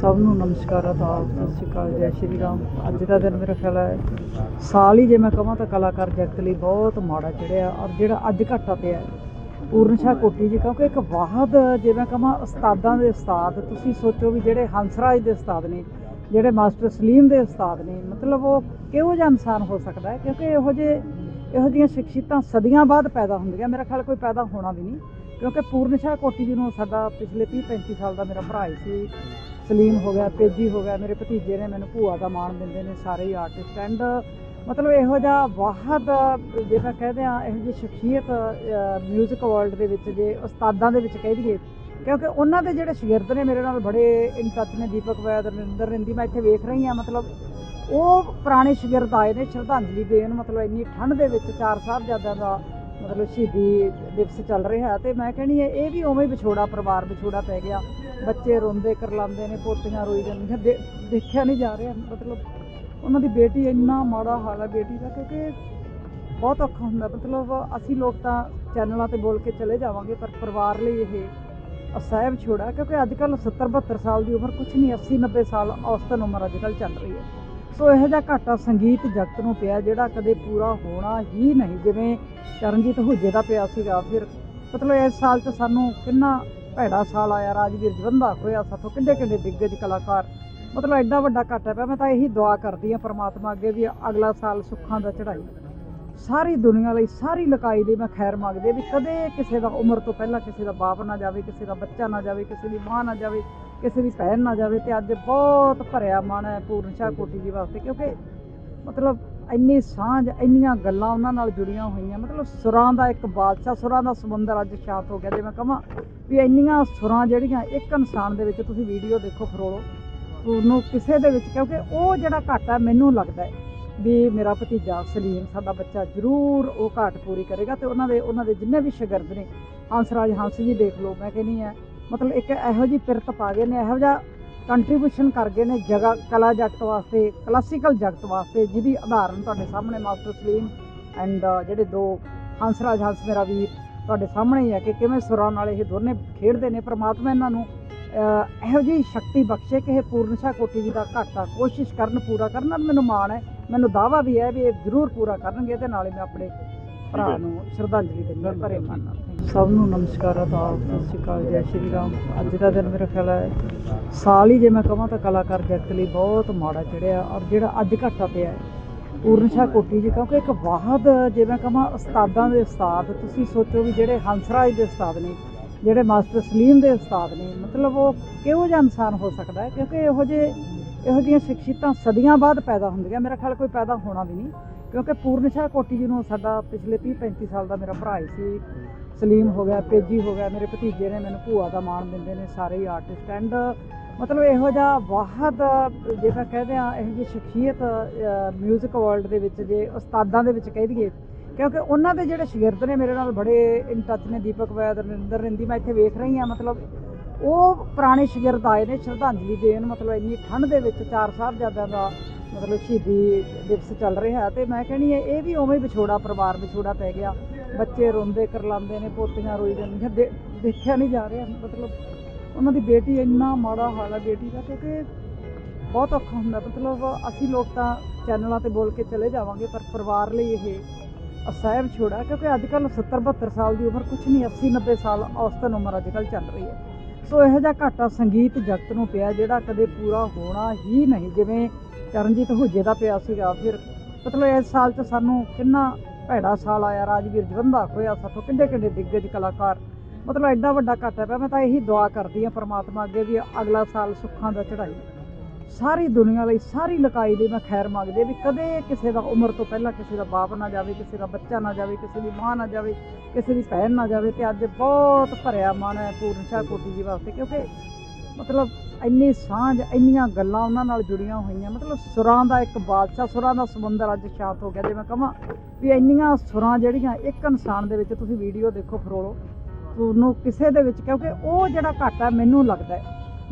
ਸਭ ਨੂੰ ਨਮਸਕਾਰ ਆਦਾਬ ਸਤਿ ਸ਼੍ਰੀ ਅਕਾਲ ਜੈ ਸ਼੍ਰੀ ਰਾਮ। ਅੱਜ ਦਾ ਦਿਨ ਮੇਰਾ ਖਿਆਲ ਹੈ ਸਾਲ ਹੀ ਜੇ ਮੈਂ ਕਹਾਂ ਤਾਂ ਕਲਾਕਾਰ ਜਗਤ ਲਈ ਬਹੁਤ ਮਾੜਾ ਚੜਿਆ। ਔਰ ਜਿਹੜਾ ਅੱਜ ਘਾਟਾ ਪਿਆ ਹੈ, ਪੂਰਨ ਸ਼ਾਹ ਕੋਟੀ ਜੀ ਕਿਉਂਕਿ ਇੱਕ ਵਾਹਦ ਜੇ ਮੈਂ ਕਹਾਂ ਉਸਤਾਦਾਂ ਦੇ ਉਸਤਾਦ ਤੁਸੀਂ ਸੋਚੋ ਵੀ ਜਿਹੜੇ ਹੰਸਰਾਜ ਦੇ ਉਸਤਾਦ ਨੇ ਜਿਹੜੇ ਮਾਸਟਰ ਸਲੀਮ ਦੇ ਉਸਤਾਦ ਨੇ ਮਤਲਬ ਉਹ ਕਿਹੋ ਜਿਹਾ ਇਨਸਾਨ ਹੋ ਸਕਦਾ ਹੈ? ਕਿਉਂਕਿ ਇਹੋ ਜਿਹੇ ਇਹੋ ਜਿਹੀਆਂ ਸ਼ਖਸੀਅਤਾਂ ਸਦੀਆਂ ਬਾਅਦ ਪੈਦਾ ਹੁੰਦੀਆਂ। ਮੇਰਾ ਖਿਆਲ ਕੋਈ ਪੈਦਾ ਹੋਣਾ ਵੀ ਨਹੀਂ ਕਿਉਂਕਿ ਪੂਰਨ ਸ਼ਾਹ ਕੋਟੀ ਜੀ ਨੂੰ ਸਾਡਾ ਪਿਛਲੇ 30 35 ਸਾਲ ਦਾ ਮੇਰਾ ਭਰਾ ਹੀ ਸੀ। ਸਲੀਮ ਹੋ ਗਿਆ, ਤੇਜੀ ਹੋ ਗਿਆ, ਮੇਰੇ ਭਤੀਜੇ ਨੇ ਮੈਨੂੰ ਭੂਆ ਦਾ ਮਾਣ ਦਿੰਦੇ ਨੇ ਸਾਰੇ ਹੀ ਆਰਟਿਸਟ ਐਂਡ ਮਤਲਬ ਇਹੋ ਜਿਹਾ ਵਾਹਦ, ਜੇ ਮੈਂ ਕਹਦੇ ਆ ਇਹੋ ਜਿਹੀ ਸ਼ਖਸੀਅਤ 뮤직 ਵਰਲਡ ਦੇ ਵਿੱਚ ਜੇ ਉਸਤਾਦਾਂ ਦੇ ਵਿੱਚ ਕਹਿ ਦਈਏ, ਕਿਉਂਕਿ ਉਹਨਾਂ ਦੇ ਜਿਹੜੇ ਸ਼ਾਗਿਰਦ ਨੇ ਮੇਰੇ ਨਾਲ ਬੜੇ ਇਨ ਟੱਚ ਨੇ, ਦੀਪਕ ਵੈਦ ਰਵਿੰਦਰ ਰਿੰਦੀ, ਮੈਂ ਇੱਥੇ ਵੇਖ ਰਹੀ ਹਾਂ, ਮਤਲਬ ਉਹ ਪੁਰਾਣੇ ਸ਼ਾਗਿਰਦ ਆਏ ਨੇ, ਸ਼ਰਧਾਂਜਲੀ ਦੇਣ, ਮਤਲਬ ਇੰਨੀ ਠੰਡ ਦੇ ਵਿੱਚ ਚਾਰ ਸਾਹਿਬਜ਼ਾਦਿਆਂ ਦਾ ਮਤਲਬ ਸ਼ਹੀਦੀ ਦਿਵਸ ਚੱਲ ਰਿਹਾ ਤੇ ਮੈਂ ਕਹਿੰਦੀ ਹੈ, ਇਹ ਵੀ ਉਵੇਂ ਹੀ ਵਿਛੋੜਾ, ਪਰਿਵਾਰ ਵਿਛੋੜਾ ਪੈ ਗਿਆ। ਬੱਚੇ ਰੋਂਦੇ ਕਰਲਾਉਂਦੇ ਨੇ, ਪੋਤੀਆਂ ਰੋਈ ਜਾਂਦੀਆਂ। ਦੇ- ਦੇਖਿਆ ਨਹੀਂ ਜਾ ਰਿਹਾ, ਮਤਲਬ ਉਹਨਾਂ ਦੀ ਬੇਟੀ ਇੰਨਾ ਮਾੜਾ ਹਾਲ ਹੈ ਬੇਟੀ ਦਾ, ਕਿਉਂਕਿ ਬਹੁਤ ਔਖਾ ਹੁੰਦਾ। ਮਤਲਬ ਅਸੀਂ ਲੋਕ ਤਾਂ ਚੈਨਲਾਂ ਤੇ ਬੋਲ ਕੇ ਚਲੇ ਜਾਵਾਂਗੇ, ਪਰ ਪਰਿਵਾਰ ਲਈ ਇਹ ਅਸਹਿਬ ਛੋੜਾ ਕਿਉਂਕਿ ਅੱਜ ਕੱਲ 70 72 ਸਾਲ ਦੀ ਉਮਰ ਕੁਝ ਨਹੀਂ 80 90 ਸਾਲ ਔਸਤਨ ਉਮਰ ਅੱਜ ਕੱਲ ਚੱਲ ਰਹੀ ਹੈ। ਸੋ ਇਹੋ ਜਿਹਾ ਘਾਟਾ ਸੰਗੀਤ ਜਗਤ ਨੂੰ ਪਿਆ, ਜਿਹੜਾ ਕਦੇ ਪੂਰਾ ਹੋਣਾ ਹੀ ਨਹੀਂ। ਜਿਵੇਂ ਚਰਨਜੀਤ ਹੁਜੇ ਦਾ ਪਿਆ ਸੀਗਾ, ਫਿਰ ਮਤਲਬ ਇਸ ਸਾਲ 'ਚ ਸਾਨੂੰ ਕਿੰਨਾ ਭੈੜਾ ਸਾਲ ਆਇਆ ਰਾਜਵੀਰ ਜਵੰਦਾ ਹੋਇਆ ਸਾਥੋਂ, ਕਿੰਨੇ ਕਿੰਨੇ ਦਿੱਗਜ ਕਲਾਕਾਰ। ਮਤਲਬ ਐਡਾ ਵੱਡਾ ਘਾਟਾ ਪਿਆ, ਮੈਂ ਤਾਂ ਇਹੀ ਦੁਆ ਕਰਦੀ ਹਾਂ ਪ੍ਰਮਾਤਮਾ ਅੱਗੇ ਵੀ ਅਗਲਾ ਸਾਲ ਸੁੱਖਾਂ ਦਾ ਚੜਾਈ ਸਾਰੀ ਦੁਨੀਆ ਲਈ, ਸਾਰੀ ਲਕਾਈ ਲਈ ਮੈਂ ਖੈਰ ਮੰਗਦੇ ਵੀ ਕਦੇ ਕਿਸੇ ਦਾ ਉਮਰ ਤੋਂ ਪਹਿਲਾਂ ਕਿਸੇ ਦਾ ਬਾਪ ਨਾ ਜਾਵੇ, ਕਿਸੇ ਦਾ ਬੱਚਾ ਨਾ ਜਾਵੇ, ਕਿਸੇ ਦੀ ਮਾਂ ਨਾ ਜਾਵੇ, ਕਿਸੇ ਦੀ ਭੈਣ ਨਾ ਜਾਵੇ ਤੇ ਅੱਜ ਬਹੁਤ ਭਰਿਆ ਮਨ ਹੈ ਪੂਰਨ ਸ਼ਾਹ ਕੋਟੀ ਜੀ ਵਾਸਤੇ, ਕਿਉਂਕਿ ਮਤਲਬ ਇੰਨੀ ਸਾਂਝ, ਇੰਨੀਆਂ ਗੱਲਾਂ ਉਹਨਾਂ ਨਾਲ ਜੁੜੀਆਂ ਹੋਈਆਂ। ਮਤਲਬ ਸੁਰਾਂ ਦਾ ਇੱਕ ਬਾਦਸ਼ਾਹ, ਸੁਰਾਂ ਦਾ ਸਮੁੰਦਰ ਅੱਜ ਸ਼ਾਂਤ ਹੋ ਗਿਆ। ਜੇ ਮੈਂ ਕਹਾਂ ਵੀ ਇੰਨੀਆਂ ਸੁਰਾਂ ਜਿਹੜੀਆਂ ਇੱਕ ਇਨਸਾਨ ਦੇ ਵਿੱਚ, ਤੁਸੀਂ ਵੀਡੀਓ ਦੇਖੋ ਫਰੋਲੋ ਉਹਨੂੰ ਕਿਸੇ ਦੇ ਵਿੱਚ, ਕਿਉਂਕਿ ਉਹ ਜਿਹੜਾ ਘਾਟਾ ਮੈਨੂੰ ਲੱਗਦਾ ਹੈ ਵੀ ਮੇਰਾ ਭਤੀਜਾ ਸਲੀਮ, ਸਾਡਾ ਬੱਚਾ ਜ਼ਰੂਰ ਉਹ ਘਾਟ ਪੂਰੀ ਕਰੇਗਾ ਤੇ ਉਹਨਾਂ ਦੇ ਉਹਨਾਂ ਦੇ ਜਿੰਨੇ ਵੀ ਸ਼ਾਗਿਰਦ ਨੇ ਹੰਸਰਾਜ ਹੰਸ ਜੀ ਦੇਖ ਲਓ, ਮੈਂ ਕਹਿੰਦੀ ਆ ਮਤਲਬ ਇੱਕ ਇਹੋ ਜੀ ਪਿਰਤ ਪਾ ਗਏ ਨੇ, ਇਹੋ ਜਿਹਾ ਕੰਟਰੀਬਿਊਸ਼ਨ ਕਰ ਗਏ ਨੇ ਜਗ੍ਹਾ, ਕਲਾ ਜਗਤ ਵਾਸਤੇ ਕਲਾਸੀਕਲ ਜਗਤ ਵਾਸਤੇ, ਜਿਹਦੀ ਉਦਾਹਰਨ ਤੁਹਾਡੇ ਸਾਹਮਣੇ ਮਾਸਟਰ ਸਲੀਮ ਐਂਡ ਜਿਹੜੇ ਦੋ ਹੰਸਰਾਜ ਹੰਸ ਮੇਰਾ ਵੀਰ ਤੁਹਾਡੇ ਸਾਹਮਣੇ ਹੀ ਹੈ ਕਿ ਕਿਵੇਂ ਸੁਰਾਂ ਨਾਲ ਇਹ ਦੋਨੇ ਖੇਡਦੇ ਨੇ, ਪ੍ਰਮਾਤਮਾ ਇਹਨਾਂ ਨੂੰ ਇਹੋ ਜਿਹੀ ਸ਼ਕਤੀ ਬਖਸ਼ੇ ਕਿ ਇਹ ਪੂਰਨ ਸ਼ਾਹ ਕੋਟੀ ਜੀ ਦਾ ਘਾਟਾ ਕੋਸ਼ਿਸ਼ ਕਰਨ ਪੂਰਾ ਕਰਨ ਮੈਨੂੰ ਮਾਣ ਹੈ, ਮੈਨੂੰ ਦਾਵਾ ਵੀ ਹੈ ਵੀ ਇਹ ਜ਼ਰੂਰ ਪੂਰਾ ਕਰਨਗੇ ਤੇ ਨਾਲੇ ਮੈਂ ਆਪਣੇ ਭਰਾ ਨੂੰ ਸ਼ਰਧਾਂਜਲੀ ਦਿੰਦੀ ਹਾਂ ਭਰੇ ਮਨ ਨਾਲ। ਸਭ ਨੂੰ ਨਮਸਕਾਰ ਆਦਾਬ ਸਤਿ ਸ਼੍ਰੀ ਅਕਾਲ ਜੈ ਸ਼੍ਰੀ ਰਾਮ। ਅੱਜ ਦਾ ਦਿਨ ਮੇਰਾ ਖਿਆਲ ਹੈ ਸਾਲ ਹੀ ਜੇ ਮੈਂ ਕਹਾਂ ਤਾਂ ਕਲਾਕਾਰ ਜਗਤ ਲਈ ਬਹੁਤ ਮਾੜਾ ਚੜਿਆ ਔਰ ਜਿਹੜਾ ਅੱਜ ਘਾਟਾ ਪਿਆ ਹੈ ਪੂਰਨ ਸ਼ਾਹ ਕੋਟੀ ਜੀ ਕਿਉਂਕਿ ਇੱਕ ਵਾਹਦ ਜੇ ਮੈਂ ਕਹਾਂ ਉਸਤਾਦਾਂ ਦੇ ਉਸਤਾਦ ਤੁਸੀਂ ਸੋਚੋ ਵੀ ਜਿਹੜੇ ਹੰਸਰਾਜ ਦੇ ਉਸਤਾਦ ਨੇ ਜਿਹੜੇ ਮਾਸਟਰ ਸਲੀਮ ਦੇ ਉਸਤਾਦ ਨੇ ਮਤਲਬ ਉਹ ਕਿਹੋ ਜਿਹਾ ਇਨਸਾਨ ਹੋ ਸਕਦਾ ਹੈ? ਕਿਉਂਕਿ ਇਹੋ ਜਿਹੇ ਇਹੋ ਜਿਹੀਆਂ ਸ਼ਖਸੀਅਤਾਂ ਸਦੀਆਂ ਬਾਅਦ ਪੈਦਾ ਹੁੰਦੀਆਂ ਮੇਰਾ ਖਿਆਲ ਕੋਈ ਪੈਦਾ ਹੋਣਾ ਵੀ ਨਹੀਂ। ਕਿਉਂਕਿ ਪੂਰਨ ਸ਼ਾਹ ਕੋਟੀ ਜੀ ਨੂੰ ਸਾਡਾ ਪਿਛਲੇ 30 35 ਸਾਲ ਦਾ ਮੇਰਾ ਭਰਾ ਹੀ ਸੀ। ਸਲੀਮ ਹੋ ਗਿਆ ਤੇਜੀ ਹੋ ਗਿਆ, ਮੇਰੇ ਭਤੀਜੇ ਨੇ ਮੈਨੂੰ ਭੂਆ ਦਾ ਮਾਣ ਦਿੰਦੇ ਨੇ, ਸਾਰੇ ਹੀ ਆਰਟਿਸਟ ਐਂਡ ਮਤਲਬ ਇਹੋ ਜਿਹਾ ਵਾਹਦ, ਜੇ ਮੈਂ ਕਹਦੇ ਆ ਇਹੋ ਜਿਹੀ ਸ਼ਖਸੀਅਤ 뮤직 ਵਰਲਡ ਦੇ ਵਿੱਚ ਜੇ ਉਸਤਾਦਾਂ ਦੇ ਵਿੱਚ ਕਹਿ ਦਈਏ, ਕਿਉਂਕਿ ਉਹਨਾਂ ਦੇ ਜਿਹੜੇ ਸ਼ਾਗਿਰਦ ਨੇ ਮੇਰੇ ਨਾਲ ਬੜੇ ਇਨ ਟੱਚ ਨੇ, ਦੀਪਕ ਵੈਦ ਰਵਿੰਦਰ ਰਿੰਦੀ, ਮੈਂ ਇੱਥੇ ਵੇਖ ਰਹੀ ਹਾਂ, ਮਤਲਬ ਉਹ ਪੁਰਾਣੇ ਸ਼ਾਗਿਰਦ ਆਏ ਨੇ, ਸ਼ਰਧਾਂਜਲੀ ਦੇਣ, ਮਤਲਬ ਇੰਨੀ ਠੰਡ ਦੇ ਵਿੱਚ ਚਾਰ ਸਾਹਿਬਜ਼ਾਦਿਆਂ ਦਾ ਮਤਲਬ ਸ਼ਹੀਦੀ ਦਿਵਸ ਚੱਲ ਰਿਹਾ ਤੇ ਮੈਂ ਕਹਿੰਦੀ ਹੈ, ਇਹ ਵੀ ਉਵੇਂ ਹੀ ਵਿਛੋੜਾ, ਪਰਿਵਾਰ ਵਿਛੋੜਾ ਪੈ ਗਿਆ। ਬੱਚੇ ਰੋਂਦੇ, ਕਰਲਾਉਂਦੇ ਨੇ, ਪੋਤੀਆਂ ਰੋਈ ਜਾਂਦੀਆਂ, ਦੇ- ਦੇਖਿਆ ਨਹੀਂ ਜਾ ਰਿਹਾ, ਮਤਲਬ ਉਹਨਾਂ ਦੀ ਬੇਟੀ ਇੰਨਾ ਮਾੜਾ ਹਾਲ ਹੈ ਬੇਟੀ ਦਾ, ਕਿਉਂਕਿ ਬਹੁਤ ਔਖਾ ਹੁੰਦਾ। ਮਤਲਬ ਅਸੀਂ ਲੋਕ ਤਾਂ ਚੈਨਲਾਂ ਤੇ ਬੋਲ ਕੇ ਚਲੇ ਜਾਵਾਂਗੇ, ਪਰ ਪਰਿਵਾਰ ਲਈ ਇਹ ਅਸਹਿਬ ਛੋੜਾ ਕਿਉਂਕਿ ਅੱਜ ਕੱਲ 70 72 ਸਾਲ ਦੀ ਉਮਰ ਕੁਝ ਨਹੀਂ 80 90 ਸਾਲ ਔਸਤਨ ਉਮਰ ਅੱਜ ਕੱਲ ਚੱਲ ਰਹੀ ਹੈ। ਸੋ ਇਹੋ ਜਿਹਾ ਘਾਟਾ ਸੰਗੀਤ ਜਗਤ ਨੂੰ ਪਿਆ, ਜਿਹੜਾ ਕਦੇ ਪੂਰਾ ਹੋਣਾ ਹੀ ਨਹੀਂ। ਜਿਵੇਂ ਚਰਨਜੀਤ ਹੁਜੇ ਦਾ ਪਿਆ ਸੀਗਾ, ਫਿਰ ਮਤਲਬ ਇਸ ਸਾਲ 'ਚ ਸਾਨੂੰ ਕਿੰਨਾ ਭੈੜਾ ਸਾਲ ਆਇਆ, ਰਾਜਵੀਰ ਜਵੰਦਾ ਹੋਇਆ, ਸਾਥੋਂ ਕਿੰਨੇ ਕਿੰਨੇ ਦਿੱਗਜ ਕਲਾਕਾਰ। ਮਤਲਬ ਐਡਾ ਵੱਡਾ ਘਾਟਾ ਪਿਆ, ਮੈਂ ਤਾਂ ਇਹੀ ਦੁਆ ਕਰਦੀ ਹਾਂ ਪ੍ਰਮਾਤਮਾ ਅੱਗੇ ਵੀ ਅਗਲਾ ਸਾਲ ਸੁੱਖਾਂ ਦਾ ਚੜਾਈ ਸਾਰੀ ਦੁਨੀਆ ਲਈ, ਸਾਰੀ ਲਕਾਈ ਲਈ ਮੈਂ ਖੈਰ ਮੰਗਦੇ ਵੀ ਕਦੇ ਕਿਸੇ ਦਾ ਉਮਰ ਤੋਂ ਪਹਿਲਾਂ ਕਿਸੇ ਦਾ ਬਾਪ ਨਾ ਜਾਵੇ, ਕਿਸੇ ਦਾ ਬੱਚਾ ਨਾ ਜਾਵੇ, ਕਿਸੇ ਦੀ ਮਾਂ ਨਾ ਜਾਵੇ, ਕਿਸੇ ਦੀ ਭੈਣ ਨਾ ਜਾਵੇ, ਤੇ ਅੱਜ ਬਹੁਤ ਭਰਿਆ ਮਨ ਹੈ ਪੂਰਨ ਸ਼ਾਹ ਕੋਟੀ ਜੀ ਵਾਸਤੇ, ਕਿਉਂਕਿ ਮਤਲਬ ਇੰਨੀ ਸਾਂਝ, ਇੰਨੀਆਂ ਗੱਲਾਂ ਉਹਨਾਂ ਨਾਲ ਜੁੜੀਆਂ ਹੋਈਆਂ। ਮਤਲਬ ਸੁਰਾਂ ਦਾ ਇੱਕ ਬਾਦਸ਼ਾਹ, ਸੁਰਾਂ ਦਾ ਸਮੁੰਦਰ ਅੱਜ ਸ਼ਾਂਤ ਹੋ ਗਿਆ। ਜੇ ਮੈਂ ਕਹਾਂ ਵੀ ਇੰਨੀਆਂ ਸੁਰਾਂ ਜਿਹੜੀਆਂ ਇੱਕ ਇਨਸਾਨ ਦੇ ਵਿੱਚ, ਤੁਸੀਂ ਵੀਡੀਓ ਦੇਖੋ, ਫਰੋਲੋ, ਤੁਹਾਨੂੰ ਕਿਸੇ ਦੇ ਵਿੱਚ, ਕਿਉਂਕਿ ਉਹ ਜਿਹੜਾ ਘਾਟਾ ਮੈਨੂੰ ਲੱਗਦਾ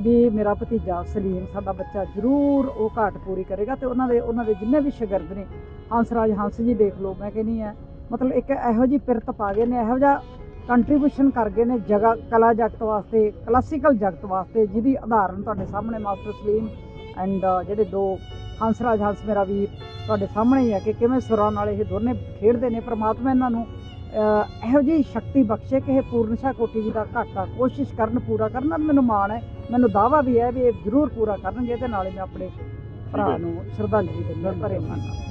ਵੀ ਮੇਰਾ ਭਤੀਜਾ ਸਲੀਮ, ਸਾਡਾ ਬੱਚਾ ਜ਼ਰੂਰ ਉਹ ਘਾਟ ਪੂਰੀ ਕਰੇਗਾ ਤੇ ਉਹਨਾਂ ਦੇ ਉਹਨਾਂ ਦੇ ਜਿੰਨੇ ਵੀ ਸ਼ਾਗਿਰਦ ਨੇ ਹੰਸਰਾਜ ਹੰਸ ਜੀ ਦੇਖ ਲਓ, ਮੈਂ ਕਹਿੰਦੀ ਆ ਮਤਲਬ ਇੱਕ ਇਹੋ ਜਿਹੀ ਪਿਰਤ ਪਾ ਗਏ ਨੇ, ਇਹੋ ਜਿਹਾ ਕੰਟਰੀਬਿਊਸ਼ਨ ਕਰ ਗਏ ਨੇ ਜਗ੍ਹਾ ਕਲਾ ਜਗਤ ਵਾਸਤੇ ਕਲਾਸੀਕਲ ਜਗਤ ਵਾਸਤੇ ਜਿਹਦੀ ਉਦਾਹਰਨ ਤੁਹਾਡੇ ਸਾਹਮਣੇ ਮਾਸਟਰ ਸਲੀਮ ਐਂਡ ਜਿਹੜੇ ਦੋ ਹੰਸਰਾਜ ਹੰਸ ਮੇਰਾ ਵੀਰ ਤੁਹਾਡੇ ਸਾਹਮਣੇ ਹੀ ਹੈ ਕਿ ਕਿਵੇਂ ਸੁਰਾਂ ਨਾਲ ਇਹ ਦੋਨੇ ਖੇਡਦੇ ਨੇ ਪ੍ਰਮਾਤਮਾ ਇਹਨਾਂ ਨੂੰ ਇਹੋ ਜਿਹੀ ਸ਼ਕਤੀ ਬਖਸ਼ੇ ਕਿ ਇਹ ਪੂਰਨਸ਼ਾ ਕੋਟੀ ਜੀ ਦਾ ਘਾਟਾ ਕੋਸ਼ਿਸ਼ ਕਰਨ ਪੂਰਾ ਕਰਨ ਮੈਨੂੰ ਮਾਣ ਹੈ ਮੈਨੂੰ ਦਾਵਾ ਵੀ ਹੈ ਵੀ ਇਹ ਜ਼ਰੂਰ ਪੂਰਾ ਕਰਨਗੇ ਤੇ ਨਾਲੇ ਮੈਂ ਆਪਣੇ ਭਰਾ ਨੂੰ ਸ਼ਰਧਾਂਜਲੀ ਦਿੰਦਾ ਭਰੇ ਮਨ ਨਾਲ।